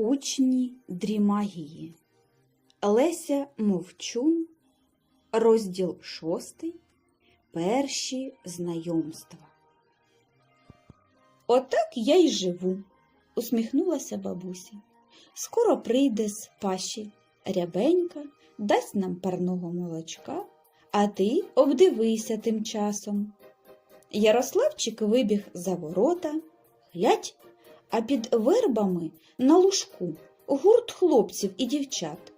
Учні дрімагії. Леся Мовчун. Розділ шостий. Перші знайомства. Отак я й живу, усміхнулася бабуся. Скоро прийде з паші рябенька, дасть нам парного молочка, а ти обдивися тим часом. Ярославчик вибіг за ворота, глядь, а під вербами на лужку гурт хлопців і дівчат,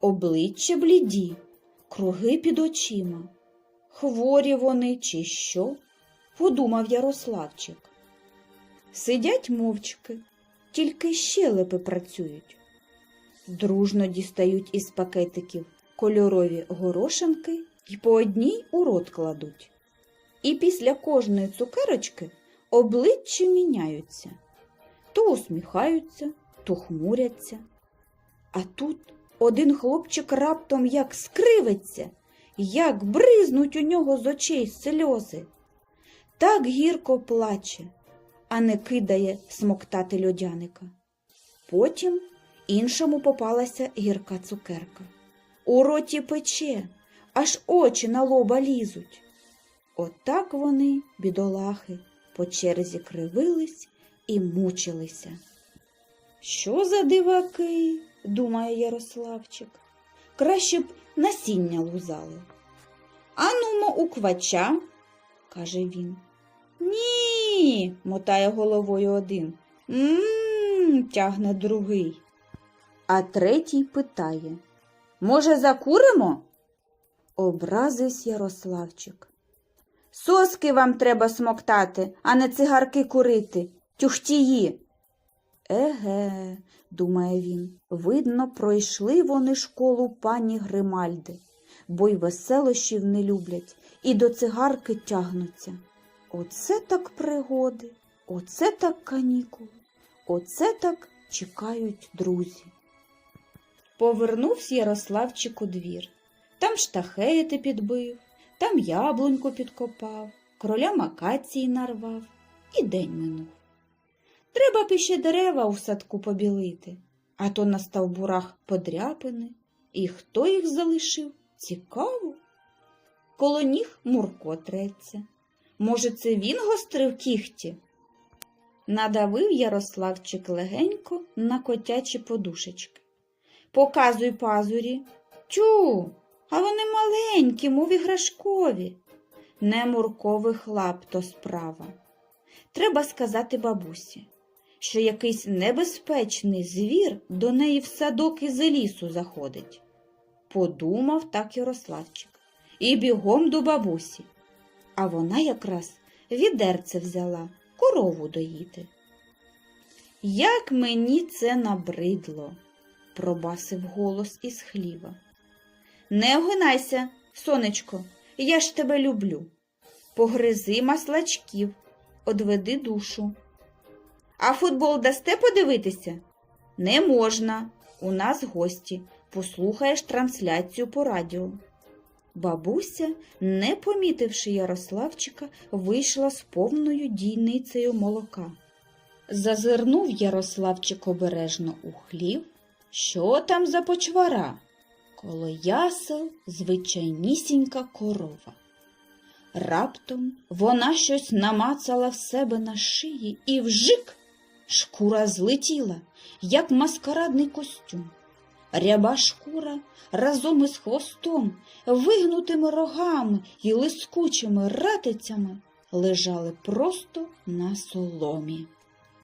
обличчя бліді, круги під очима. Хворі вони чи що? подумав Ярославчик. Сидять мовчки, тільки щелепи працюють. Дружно дістають із пакетиків кольорові горошинки і по одній у рот кладуть. І після кожної цукерочки обличчя міняються. То усміхаються, то хмуряться. А тут один хлопчик раптом як скривиться, як бризнуть у нього з очей сльози. Так гірко плаче, а не кидає смоктати льодяника. Потім іншому попалася гірка цукерка. У роті пече, аж очі на лоба лізуть. Отак вони, бідолахи, по черзі кривились і мучилися. Що за диваки, думає Ярославчик. Краще б насіння лузали. Анумо у квача, каже він. Ні, мотає головою один. Мм, тягне другий. А третій питає Може, закуримо? Образився Ярославчик. Соски вам треба смоктати, а не цигарки курити, тюхтії. Еге, думає він, видно, пройшли вони школу пані Гримальди, бо й веселощів не люблять, і до цигарки тягнуться. Оце так пригоди, оце так канікули, оце так чекають друзі. Повернувся Ярославчик у двір. Там штахети підбив, там яблуньку підкопав, кроля макації нарвав, і день минув. Треба б іще дерева у садку побілити, а то на стовбурах подряпини. І хто їх залишив? Цікаво. Коло ніг Мурко треться. Може, це він гострив кіхті? Надавив Ярославчик легенько на котячі подушечки. Показуй пазурі. Тю, а вони маленькі, мов іграшкові. Не муркових лап то справа. Треба сказати бабусі, що якийсь небезпечний звір до неї в садок із лісу заходить. Подумав так Ярославчик і бігом до бабусі. А вона якраз відерце взяла корову доїти. Як мені це набридло, пробасив голос із хліва. Не огинайся, сонечко, я ж тебе люблю. Погризи маслачків, одведи душу. А футбол дасте подивитися? Не можна. У нас гості. Послухаєш трансляцію по радіо. Бабуся, не помітивши Ярославчика, вийшла з повною дійницею молока. Зазирнув Ярославчик обережно у хлів. Що там за почвара? Коло ясел звичайнісінька корова. Раптом вона щось намацала в себе на шиї і вжик шкура злетіла, як маскарадний костюм. Ряба шкура разом із хвостом, вигнутими рогами і лискучими ратицями лежали просто на соломі.